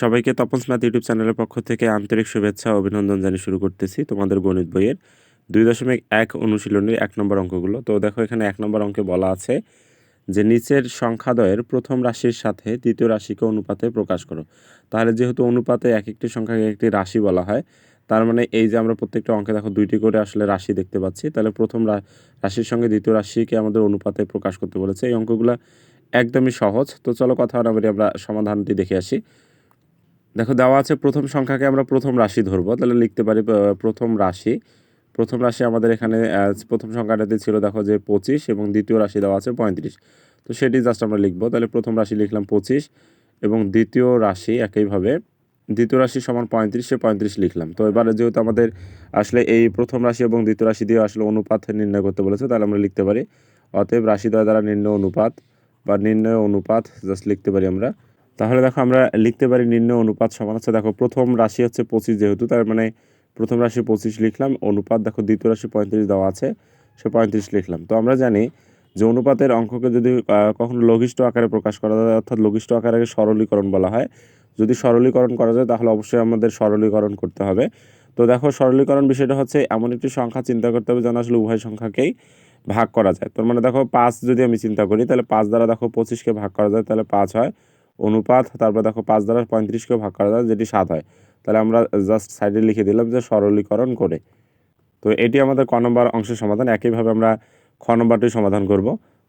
সবাইকে তপন ইউটিউব চ্যানেলের পক্ষ থেকে আন্তরিক শুভেচ্ছা অভিনন্দন জানিয়ে শুরু করতেছি তোমাদের গণিত বইয়ের দুই দশমিক এক অনুশীলনীর এক নম্বর অঙ্কগুলো। তো দেখো, এখানে এক নম্বর অঙ্কে বলা আছে যে নিচের সংখ্যাদয়ের প্রথম রাশির সাথে দ্বিতীয় রাশিকে অনুপাতে প্রকাশ করো। তাহলে যেহেতু অনুপাতে এক একটি সংখ্যাকে একটি রাশি বলা হয়, তার মানে এই যে আমরা প্রত্যেকটা অঙ্কে দেখো দুইটি করে আসলে রাশি দেখতে পাচ্ছি, তাহলে প্রথম রাশির সঙ্গে দ্বিতীয় রাশিকে আমাদের অনুপাতে প্রকাশ করতে বলেছে। এই অঙ্কগুলো একদমই সহজ। তো চলো কথা বলি, আমরা সমাধানটি দেখে আসি। দেখো দেওয়া আছে প্রথম সংখ্যাকে আমরা প্রথম রাশি ধরবো। তাহলে লিখতে পারি প্রথম রাশি। প্রথম রাশি আমাদের এখানে প্রথম সংখ্যাটাতে ছিল দেখো যে পঁচিশ এবং দ্বিতীয় রাশি দেওয়া আছে পঁয়ত্রিশ। তো সেটি জাস্ট আমরা লিখব। তাহলে প্রথম রাশি লিখলাম পঁচিশ এবং দ্বিতীয় রাশি একইভাবে। দ্বিতীয় রাশি সমান পঁয়ত্রিশে পঁয়ত্রিশ লিখলাম। তো এবারে যেহেতু আমাদের আসলে এই প্রথম রাশি এবং দ্বিতীয় রাশি দিয়ে আসলে অনুপাত নির্ণয় করতে বলেছে, তাহলে আমরা লিখতে পারি। অতএব রাশি দ্বারা নির্ণয় অনুপাত বা নির্ণয় অনুপাত জাস্ট লিখতে পারি আমরা। তাহলে দেখো আমরা লিখতে পারি নিম্ন অনুপাত সমান। হচ্ছে দেখো, প্রথম রাশি হচ্ছে পঁচিশ যেহেতু, তার মানে প্রথম রাশি পঁচিশ লিখলাম, অনুপাত দেখো দ্বিতীয় রাশি পঁয়ত্রিশ দেওয়া আছে, সে পঁয়ত্রিশ লিখলাম। তো আমরা জানি যে অনুপাতের অঙ্ককে যদি কখনো লঘিষ্ঠ আকারে প্রকাশ করা যায়, অর্থাৎ লঘিষ্ঠ আকারে সরলীকরণ বলা হয়, যদি সরলীকরণ করা যায় তাহলে অবশ্যই আমাদের সরলীকরণ করতে হবে। তো দেখো, সরলীকরণ বিষয়টা হচ্ছে এমন একটি সংখ্যা চিন্তা করতে হবে যেন আসলে উভয় সংখ্যাকেই ভাগ করা যায়। তার মানে দেখো পাঁচ যদি আমি চিন্তা করি, তাহলে পাঁচ দ্বারা দেখো পঁচিশকে ভাগ করা যায়, তাহলে পাঁচ হয় অনুপাত, তারপর দেখো পাঁচ দ্বারা পঁয়ত্রিশকেও ভাগ করা যায়, যেটি সাত হয়। তাহলে আমরা জাস্ট সাইডে লিখে দিলাম যে সরলীকরণ করে। তো এটি আমাদের ক নম্বর অংশের সমাধান, একইভাবে আমরা খ নম্বরটি সমাধান করব।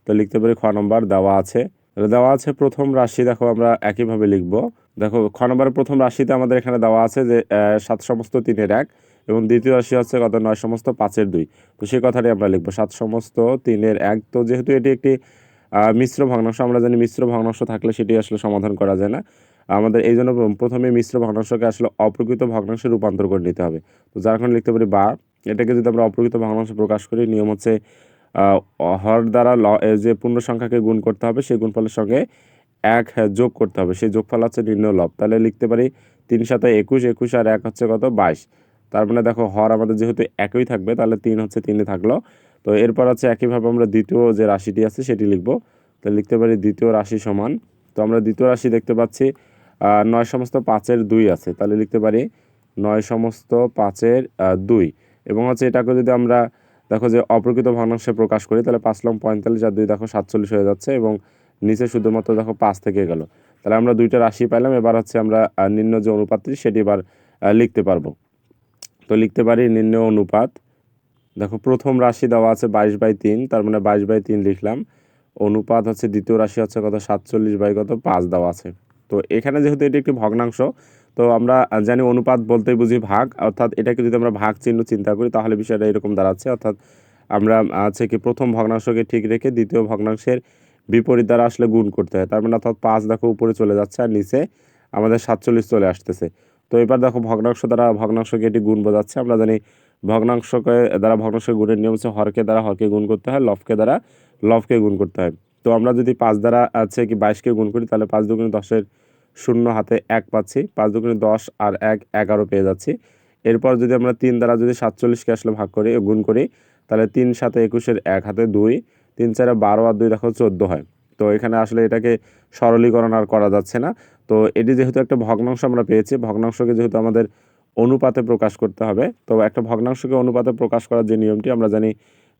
তো লিখতে পারি খ নম্বর দেওয়া আছে। দেওয়া আছে প্রথম রাশি, দেখো আমরা একইভাবে লিখব। দেখো খ নম্বরের প্রথম রাশিতে আমাদের এখানে দেওয়া আছে যে সাত সমস্ত তিনের এক এবং দ্বিতীয় রাশি হচ্ছে কত নয় সমস্ত পাঁচের দুই। তো সেই কথাটি আমরা লিখব, সাত সমস্ত তিনের এক। তো যেহেতু এটি একটি মিশ্র ভগ্নাংশ, আমরা জানি মিশ্র ভগ্নাংশ থাকলে সেটি আসলে সমাধান করা যায় না। আমাদের এই জন্য প্রথমে মিশ্র ভগ্নাংশকে আসলে অপ্রকৃত ভগ্নাংশে রূপান্তর করে নিতে হবে। তো যার কারণে লিখতে পারি বা, এটাকে যদি আমরা অপ্রকৃত ভগ্নাংশ প্রকাশ করি, নিয়ম হচ্ছে হর দ্বারা ল যে পূর্ণ সংখ্যাকে গুণ করতে হবে, সেই গুণফলের সঙ্গে এক যোগ করতে হবে। সেই যোগফল হচ্ছে নির্ণয় লব। তাহলে লিখতে পারি, তিন সাথে একুশ একুশ আর এক হচ্ছে কত? বাইশ। তার মানে দেখো, হর আমাদের যেহেতু একই থাকবে, তাহলে তিন হচ্ছে তিনে থাকল। তো এরপর হচ্ছে একইভাবে আমরা দ্বিতীয় যে রাশিটি আছে, সেটি লিখব। তো লিখতে পারি দ্বিতীয় রাশি সমান। তো আমরা দ্বিতীয় রাশি দেখতে পাচ্ছি নয় সমস্ত পাঁচের দুই আছে। তাহলে লিখতে পারি নয় সমস্ত পাঁচের দুই। এবং হচ্ছে এটাকে যদি আমরা দেখো যে অপ্রকৃত ভগ্নাংশে প্রকাশ করি, তাহলে পাঁচ লম পঁয়তাল্লিশ আর দুই দেখো সাতচল্লিশ হয়ে যাচ্ছে এবং নিচে শুধুমাত্র দেখো পাঁচ থেকে গেল। তাহলে আমরা দুইটা রাশি পাইলাম, এবার হচ্ছে আমরা নিম্ন যে অনুপাতটি সেটি এবার লিখতে পারব। তো লিখতে পারি নিম্ন অনুপাত। দেখো প্রথম রাশি দেওয়া আছে বাইশ বাই তিন, তার মানে বাইশ বাই তিন লিখলাম। অনুপাত হচ্ছে, দ্বিতীয় রাশি হচ্ছে কত? সাতচল্লিশ বাই কত? পাঁচ দেওয়া আছে। তো এখানে যেহেতু এটি একটি ভগ্নাংশ, তো আমরা জানি অনুপাত বলতেই বুঝি ভাগ। অর্থাৎ এটাকে যদি আমরা ভাগ চিহ্ন চিন্তা করি, তাহলে বিষয়টা এরকম দাঁড়াচ্ছে। অর্থাৎ আমরা আছে কি, প্রথম ভগ্নাংশকে ঠিক রেখে দ্বিতীয় ভগ্নাংশের বিপরীত দ্বারা আসলে গুণ করতে হয়। তার মানে অর্থাৎ পাঁচ দেখো, উপরে চলে যাচ্ছে আর নিচে আমাদের সাতচল্লিশ চলে আসতেছে। তো এবার দেখো, ভগ্নাংশ দ্বারা ভগ্নাংশকে এটি গুণ বোঝাচ্ছে। আমরা জানি ভগ্নাংশকে, দ্বারা ভগ্নাংশ গুণের নিয়ম হচ্ছে হরকে দ্বারা হরকে গুণ করতে হয় লফকে দ্বারা লফকে গুণ করতে হয়। তো আমরা যদি পাঁচ দ্বারা আছে কি বাইশকে গুণ করি, তাহলে পাঁচ দুগুণে দশের শূন্য হাতে এক পাচ্ছি। পাঁচ দুগুণে দশ আর এক এগারো পেয়ে যাচ্ছি। এরপর যদি আমরা তিন দ্বারা যদি সাতচল্লিশকে আসলে ভাগ করি, গুণ করি, তাহলে তিন সাথে একুশের এক হাতে দুই, তিন চারে বারো আর দুই দেখো চোদ্দ হয়। তো এখানে আসলে এটাকে সরলীকরণ আর করা যাচ্ছে না। তো এটি যেহেতু একটা ভগ্নাংশ আমরা পেয়েছি, ভগ্নাংশকে যেহেতু আমাদের অনুপাতে প্রকাশ করতে হবে, তো একটা ভগ্নাংশকে অনুপাতে প্রকাশ করার যে নিয়মটি আমরা জানি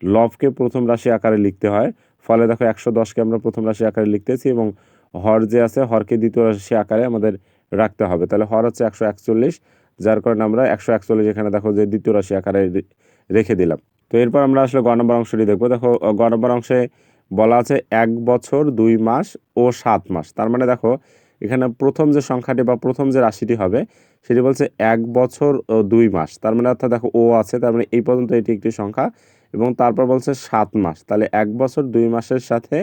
লবকে প্রথম রাশি আকারে লিখতে হয়। ফলে দেখো একশো দশকে আমরা প্রথম রাশি আকারে লিখতেছি এবং হর যে আছে, হরকে দ্বিতীয় রাশি আকারে আমাদের রাখতে হবে। তাহলে হর হচ্ছে একশো একচল্লিশ, যার কারণে আমরা একশো একচল্লিশ এখানে দেখো যে দ্বিতীয় রাশি আকারে রেখে দিলাম। তো এরপর আমরা আসলে গ নম্বর অংশটি দেখব। দেখো, গ নম্বর অংশে বলা আছে এক বছর, দুই মাস ও সাত মাস। তার মানে দেখো, এখানে প্রথম যে সংখ্যাটি বা প্রথম যে রাশিটি হবে, সেটি বলছে এক বছর ও দুই মাস। তার মানে অর্থাৎ দেখো ও আছে, তার মানে এই পর্যন্ত এটি একটি সংখ্যা। এবং তারপর বলছে সাত মাস। তাহলে এক বছর দুই মাসের সাথে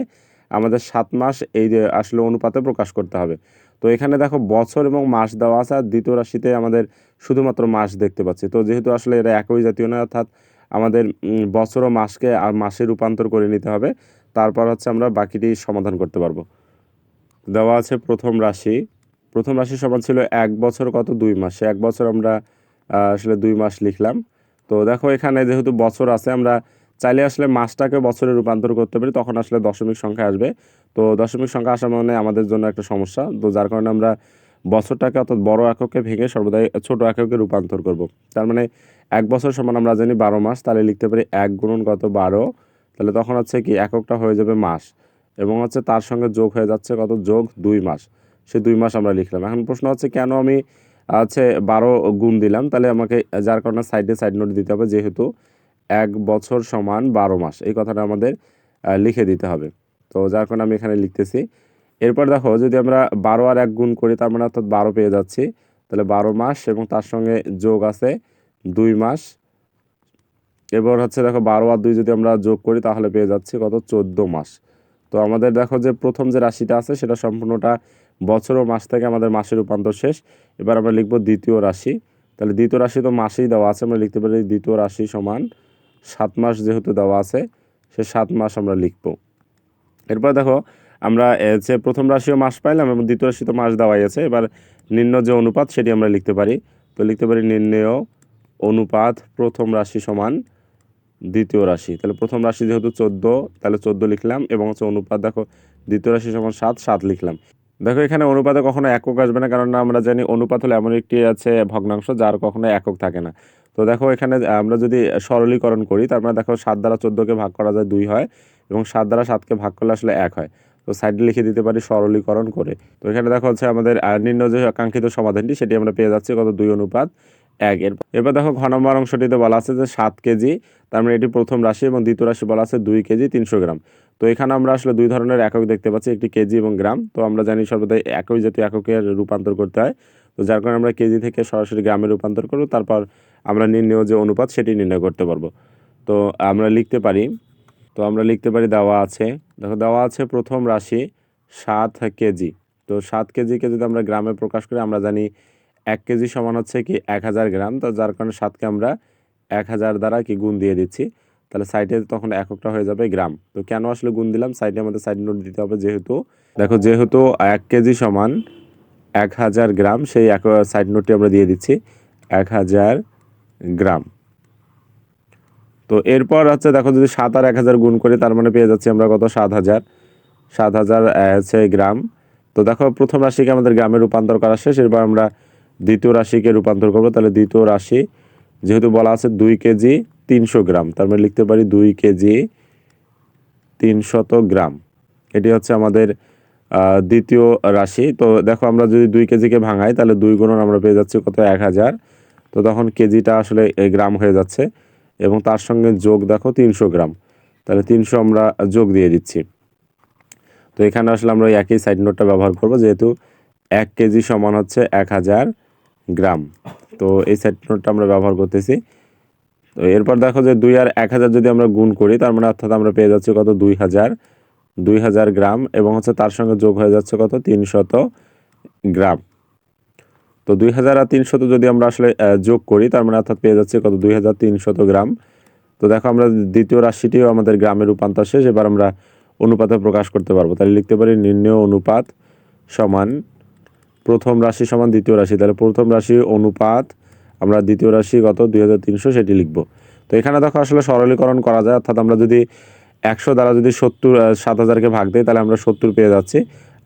আমাদের সাত মাস এই আসলে অনুপাতে প্রকাশ করতে হবে। তো এখানে দেখো বছর এবং মাস দেওয়া আছে আর দ্বিতীয় রাশিতে আমাদের শুধুমাত্র মাস দেখতে পাচ্ছি। তো যেহেতু আসলে এরা একই জাতীয় নয়, অর্থাৎ আমাদের বছর ও মাসকে আর মাসে রূপান্তর করে নিতে হবে, তারপর হচ্ছে আমরা বাকিটি সমাধান করতে পারব। দেওয়া আছে প্রথম রাশি। প্রথম রাশি সমান ছিল এক বছর কত? দুই মাসে। এক বছর আমরা আসলে দুই মাস লিখলাম। তো দেখো এখানে যেহেতু বছর আছে, আমরা চাইলে আসলে মাসটাকে বছরে রূপান্তর করতে পারি, তখন আসলে দশমিক সংখ্যা আসবে। তো দশমিক সংখ্যা আসা মানে আমাদের জন্য একটা সমস্যা। তো যার কারণে আমরা বছরটাকে অর্থাৎ বড় এককে ভেঙে সর্বদাই ছোট এককে রূপান্তর করব। তার মানে এক বছর সমান আমরা জানি বারো মাস, তাহলে লিখতে পারি এক গুণন কত বারো, তাহলে তখন হচ্ছে কি এককটা হয়ে যাবে মাস। এবং হচ্ছে তার সঙ্গে যোগ হয়ে যাচ্ছে কত? যোগ দুই মাস। সে দুই মাস আমরা লিখলাম। এখন প্রশ্ন হচ্ছে কেন আমি আছে বারো গুণ দিলাম, তাহলে আমাকে যার কারণে সাইডে সাইড নোট দিতে হবে, যেহেতু এক বছর সমান বারো মাস। এই কথাটা আমাদের লিখে দিতে হবে। তো যার কারণে আমি এখানে লিখতেছি। এরপর দেখো, যদি আমরা বারো আর এক গুণ করি, তার মানে অর্থাৎ বারো পেয়ে যাচ্ছি, তাহলে বারো মাস এবং তার সঙ্গে যোগ আছে দুই মাস। এবার হচ্ছে দেখো, বারো আর দুই যদি আমরা যোগ করি, তাহলে পেয়ে যাচ্ছি কত? চোদ্দ মাস। তো আমাদের দেখো যে প্রথম যে রাশিটা আছে, সেটা সম্পূর্ণটা বছর ও মাস থেকে আমাদের মাসের রূপান্তর শেষ। এবার আমরা লিখব দ্বিতীয় রাশি। তাহলে দ্বিতীয় রাশি তো মাসেই দেওয়া আছে, আমরা লিখতে পারি দ্বিতীয় রাশি সমান সাত মাস যেহেতু দেওয়া আছে, সে সাত মাস আমরা লিখব। এরপর দেখো, আমরা যে প্রথম রাশিও মাস পাইলাম এবং দ্বিতীয় রাশি তো মাস দেওয়াই আছে, এবার নিম্ন যে অনুপাত সেটি আমরা লিখতে পারি। তো লিখতে পারি নির্ণেয় অনুপাত প্রথম রাশি সমান দ্বিতীয় রাশি। তাহলে প্রথম রাশি যেহেতু চোদ্দ, তাহলে চোদ্দ লিখলাম এবং হচ্ছে অনুপাত দেখো, দ্বিতীয় রাশি সমান সাত সাত লিখলাম। দেখো, এখানে অনুপাতে কখনো একক আসবে না, কারণ আমরা জানি অনুপাত হলো এমন একটি আছে ভগ্নাংশ যার কখনো একক থাকে না। তো দেখো, এখানে আমরা যদি সরলীকরণ করি, তার মানে দেখো, সাত দ্বারা চোদ্দোকে ভাগ করা যায় দুই হয়, এবং সাত দ্বারা সাতকে ভাগ করলে আসলে এক হয়। তো সাইডে লিখে দিতে পারি সরলীকরণ করে। তো এখানে দেখো হচ্ছে আমাদের নিম্ন যে কাঙ্ক্ষিত সমাধানটি, সেটি আমরা পেয়ে যাচ্ছি কত? দুই অনুপাত এক। এর এরপর দেখো, ঘ নম্বর অংশটিতে বলা আছে যে সাত কেজি, তার মানে এটি প্রথম রাশি এবং দ্বিতীয় রাশি বলা আছে দুই কেজি তিনশো গ্রাম। তো এখানে আমরা আসলে দুই ধরনের একক দেখতে পাচ্ছি, একটি কেজি এবং গ্রাম। তো আমরা জানি সর্বদাই একই জাতীয় এককে রূপান্তর করতে হয়। তো যার কারণে আমরা কেজি থেকে সরাসরি গ্রামে রূপান্তর করব, তারপর আমরা নির্ণয় যে অনুপাত সেটি নির্ণয় করতে পারব। তো আমরা লিখতে পারি, তো আমরা লিখতে পারি দেওয়া আছে, দেখো দেওয়া আছে প্রথম রাশি সাত কেজি তো সাত কেজিকে যদি আমরা গ্রামে প্রকাশ করি, আমরা জানি এক কেজি সমান হচ্ছে কি এক হাজার গ্রাম। তো যার কারণে সাতকে আমরা এক হাজার দ্বারা কি গুণ দিয়ে দিচ্ছি। তাহলে সাইডে তখন এককটা হয়ে যাবে গ্রাম। তো কেন আসলে গুণ দিলাম? সাইডে আমাদের সাইড নোট দিতে হবে যেহেতু। দেখো, যেহেতু এক কেজি সমান এক হাজার গ্রাম, সেই এক সাইড নোটটি আমরা দিয়ে দিচ্ছি, এক হাজার গ্রাম। তো এরপর হচ্ছে দেখো, যদি সাত আর এক হাজার গুণ করি, তার মানে পেয়ে যাচ্ছি আমরা কত? সাত হাজার। সাত হাজার হচ্ছে গ্রাম। তো দেখো, প্রথম রাশিকে আমাদের গ্রামে রূপান্তর করা শেষ। এরপর আমরা দ্বিতীয় রাশিকে রূপান্তর করব। তাহলে দ্বিতীয় রাশি, যেহেতু বলা আছে দুই কেজি তিনশো গ্রাম। তার মানে লিখতে পারি দুই কেজি তিনশত গ্রাম। এটি হচ্ছে আমাদের দ্বিতীয় রাশি। তো দেখো আমরা যদি দুই কেজিকে ভাঙাই, তাহলে দুই গুণন আমরা পেয়ে যাচ্ছি কত? এক হাজার। তো তখন কেজিটা আসলে গ্রাম হয়ে যাচ্ছে। এবং তার সঙ্গে যোগ দেখো তিনশো গ্রাম। তাহলে তিনশো আমরা যোগ দিয়ে দিচ্ছি। তো এখানে আসলে আমরা একই সাইড নোটটা ব্যবহার করব, যেহেতু এক কেজি সমান হচ্ছে এক হাজার গ্রাম। তো এই সাইড নোটটা আমরা ব্যবহার করতেছি। তো এরপর দেখো যে দুই আর এক হাজার যদি আমরা গুণ করি, তার মানে অর্থাৎ আমরা পেয়ে যাচ্ছি কত? দুই হাজার। দুই হাজার গ্রাম এবং হচ্ছে তার সঙ্গে যোগ হয়ে যাচ্ছে কত? তিনশত গ্রাম। তো দুই হাজার আর তিনশত যদি আমরা আসলে যোগ করি, তার মানে অর্থাৎ পেয়ে যাচ্ছে কত? দুই হাজার তিনশত গ্রাম। তো দেখো আমরা দ্বিতীয় রাশিটিও আমাদের গ্রামের রূপান্তর শেষ। এবার আমরা অনুপাতে প্রকাশ করতে পারব। তাহলে লিখতে পারি নির্ণয় অনুপাত সমান প্রথম রাশি সমান দ্বিতীয় রাশি। তাহলে প্রথম রাশি অনুপাত আমরা দ্বিতীয় রাশি কত দুই সেটি লিখব। তো এখানে দেখো আসলে সরলীকরণ করা যায়, অর্থাৎ আমরা যদি একশো দ্বারা যদি সত্তর সাত হাজারকে ভাগ দিই, তাহলে আমরা সত্তর পেয়ে যাচ্ছি।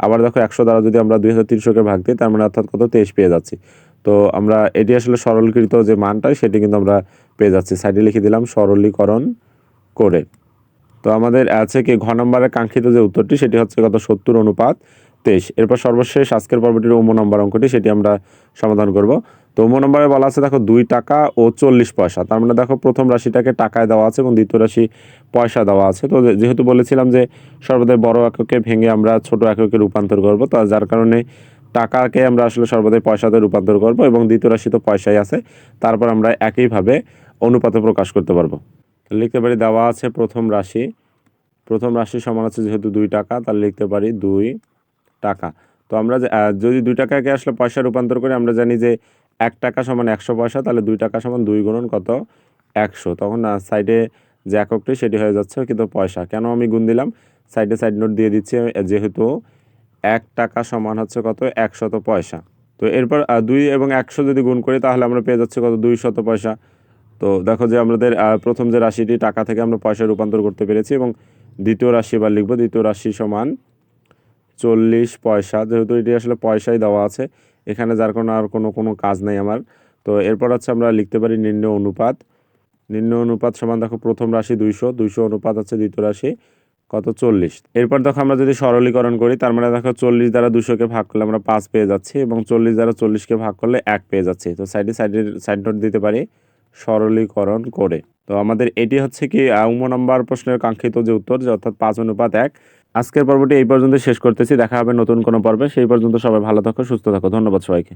আবার দেখো একশো দ্বারা যদি আমরা দুই হাজার তিনশোকে ভাগ দিই, তার মানে অর্থাৎ কত? তেইশ পেয়ে যাচ্ছি। তো আমরা এটি আসলে সরলীকৃত যে মানটা, সেটি কিন্তু আমরা পেয়ে যাচ্ছি। সাইডে লিখে দিলাম, সরলীকরণ করে। তো আমাদের আছে কি, ঘ নম্বরের কাঙ্ক্ষিত যে উত্তরটি, সেটি হচ্ছে কত সত্তর অনুপাত তেইশ। এরপর সর্বশেষ আজকের পর্বটির উম নম্বর অঙ্কটি, সেটি আমরা সমাধান করব। তো নম্বরে বলা আছে, দেখো, দুই টাকা ও চল্লিশ পয়সা। তার মানে দেখো, প্রথম রাশিটাকে টাকায় দেওয়া আছে এবং দ্বিতীয় রাশি পয়সা দেওয়া আছে। তো যেহেতু বলেছিলাম যে, সর্বদাই বড় এককে ভেঙে আমরা ছোট এককে রূপান্তর করব, তো যার কারণে টাকাকে আমরা আসলে সর্বদাই পয়সাতে রূপান্তর করব এবং দ্বিতীয় রাশি তো পয়সাই আছে, তারপর আমরা একইভাবে অনুপাতে প্রকাশ করতে পারব। লিখতে পারি দেওয়া আছে প্রথম রাশি। প্রথম রাশি সমান আছে যেহেতু দুই টাকা, তাহলে লিখতে পারি দুই টাকা। তো আমরা যদি দুই টাকাকে আসলে পয়সা রূপান্তর করি, আমরা জানি যে এক টাকা সমান একশো পয়সা, তাহলে দুই টাকা সমান দুই গুণন কত? একশো। তখন না সাইডে যে এককটি, সেটি হয়ে যাচ্ছে কিন্তু পয়সা। কেন আমি গুণ দিলাম? সাইডে সাইড নোট দিয়ে দিচ্ছি, যেহেতু এক টাকা সমান হচ্ছে কত? একশত পয়সা। তো এরপর দুই এবং একশো যদি গুণ করি, তাহলে আমরা পেয়ে যাচ্ছি কত? দুই শত পয়সা। তো দেখো যে আমাদের প্রথম যে রাশিটি, টাকা থেকে আমরা পয়সা রূপান্তর করতে পেরেছি এবং দ্বিতীয় রাশি এবার লিখব, দ্বিতীয় রাশি সমান চল্লিশ পয়সা। যেহেতু এটি আসলে পয়সাই দেওয়া আছে এখানে যার কোনো আর কোনো কোনো কাজ নেই আমার। তো এরপর হচ্ছে আমরা লিখতে পারি নিম্ন অনুপাত। নিম্ন অনুপাত সমান দেখো প্রথম রাশি দুইশো দুইশো অনুপাত হচ্ছে দ্বিতীয় রাশি, কত চল্লিশ। এরপর দেখো আমরা যদি সরলীকরণ করি, তার মানে দেখো চল্লিশ দ্বারা দুশোকে ভাগ করলে আমরা পাঁচ পেয়ে যাচ্ছি এবং চল্লিশ দ্বারা চল্লিশকে ভাগ করলে এক পেয়ে যাচ্ছি। তো সাইডে সাইডে, সাইড নোট দিতে পারি, সরলীকরণ করে। তো আমাদের এটি হচ্ছে কি উম, নাম্বার প্রশ্নের কাঙ্ক্ষিত যে উত্তর, যে অর্থাৎ পাঁচ অনুপাত এক আজকের পর্বটি এই পর্যন্ত শেষ করতেছি। দেখা হবে নতুন কোনো পর্বে। সেই পর্যন্ত সবাই ভালো থাকো, সুস্থ থাকো। ধন্যবাদ সবাইকে।